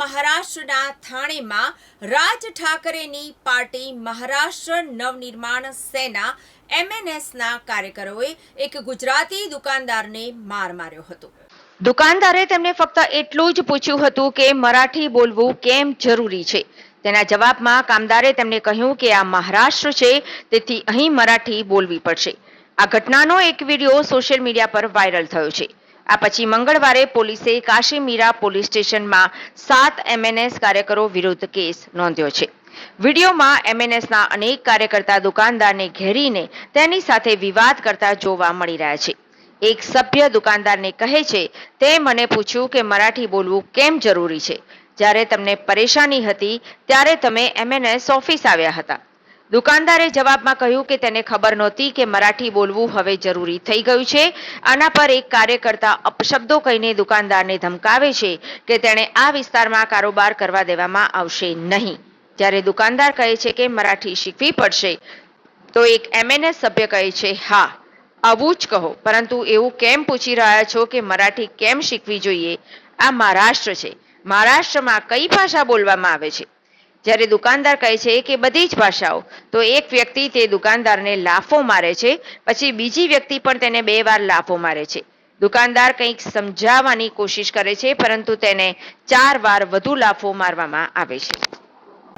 મહારાષ્ટ્રના થાણેમાં રાજ ઠાકરેની પાર્ટી મહારાષ્ટ્ર નવનિર્માણ સેના એમએનએસના કાર્યકરોએ એક ગુજરાતી દુકાનદારને માર માર્યો હતો. દુકાનદારે તેમને ફક્ત એટલું જ પૂછ્યું હતું કે મરાઠી બોલવું કેમ જરૂરી છે? તેના જવાબમાં કામદારે તેમને કહ્યું કે આ મહારાષ્ટ્ર છે, તેથી અહીં મરાઠી બોલવી પડશે. આ ઘટનાનો એક વીડિયો સોશિયલ મીડિયા પર વાયરલ થયો છે. આ પછી મંગળવારે પોલીસે કાશીમીરા પોલીસ સ્ટેશનમાં સાત એમએનએસ કાર્યકરો વિરુદ્ધ કેસ નોંધ્યો છે. વિડીયોમાં એમએનએસના અનેક કાર્યકર્તા દુકાનદારને ઘેરીને તેની સાથે વિવાદ કરતા જોવા મળી રહ્યા છે. એક સભ્ય દુકાનદારને કહે છે, તે મને પૂછ્યું કે મરાઠી બોલવું કેમ જરૂરી છે? જ્યારે તમને પરેશાની હતી, ત્યારે તમે એમએનએસ ઓફિસ આવ્યા હતા. દુકાનદારે જવાબમાં કહ્યું કે તેને ખબર નહોતી કે મરાઠી બોલવું હવે જરૂરી થઈ ગયું છે. આના પર એક કાર્યકર્તા અપશબ્દો કહીને દુકાનદારને ધમકાવે છે કે તેણે આ વિસ્તારમાં કારોબાર કરવા દેવામાં આવશે નહીં. જ્યારે દુકાનદાર કહે છે કે મરાઠી શીખવી પડશે, તો એક એમએનએસ સભ્ય કહે છે, હા, આવું જ કહો. પરંતુ એવું કેમ પૂછી રહ્યા છો કે મરાઠી કેમ શીખવી જોઈએ? આ મહારાષ્ટ્ર છે. મહારાષ્ટ્રમાં કઈ ભાષા બોલવામાં આવે છે? જ્યારે દુકાનદાર કહે છે કે બધી જ ભાષાઓ, તો એક વ્યક્તિ તે દુકાનદારને લાફો મારે છે, પછી બીજી વ્યક્તિ પણ તેને બે વાર લાફો મારે છે. દુકાનદાર કંઈક સમજાવવાની કોશિશ કરે છે, પરંતુ તેને ચાર વાર વધુ લાફો મારવામાં આવે છે.